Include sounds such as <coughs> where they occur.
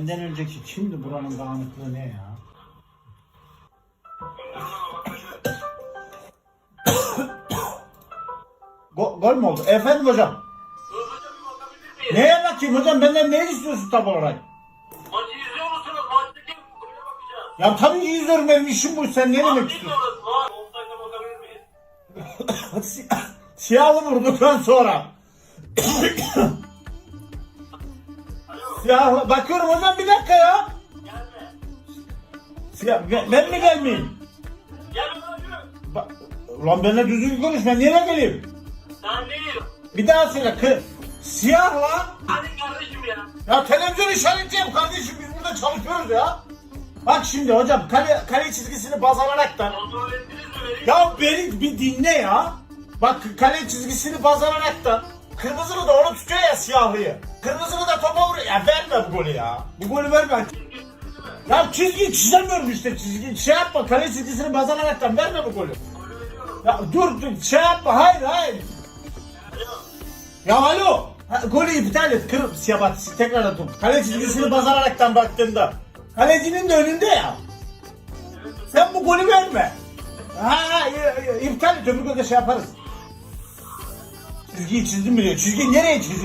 benden önceki kimdi buranın dağınıklığı ne ya? Go- gol mü oldu? Efendim hocam. Neye bakayım hocam? Benden ne istiyorsun tam olarak? Maçı izliyor musunuz? Golüne bakacağım. Ya tabii ki izliyorum benim işim bu. Sen ne demek istiyorsun? <coughs> Siyahlı vurduktan sonra. Siyahlı. Bakıyorum hocam bir dakika ya. Gelme. Siyah. Ben, ben mi gelmeyeyim? Gelme lan yürü. Bak. Ulan benimle düzgün konuş. Ben nereye geleyim? Sen değil. Bir daha söyle. Kı Siyahla. Hadi kardeşim ya. Ya televizyon işaretleyeyim kardeşim. Biz burada çalışıyoruz ya. Bak şimdi hocam kale, kale çizgisini baz alaraktan. Kontrol? Ya beni bir dinle ya. Bak kale çizgisini baz alaraktan. Kırmızılı da onu tutuyor ya siyahlıyı. Kırmızılı da topa vuruyor. Ya verme bu golü ya. Bu golü verme. Ya çizgi çizemiyorum işte çizgi. Şey yapma kale çizgisini baz alaraktan verme bu golü. Ya dur dur şey yapma hayır hayır. Ya alo. Ha, golü iptal et. Kır siyah bak tekrar atıp. Kale çizgisini baz alaraktan baktığında. Kalecinin de önünde ya. Sen bu golü verme. Ha, ha iptal et öbür golde şey yaparız. Çizgiyi çizdim mi diyor. Çizgiyi nereye çiziyor?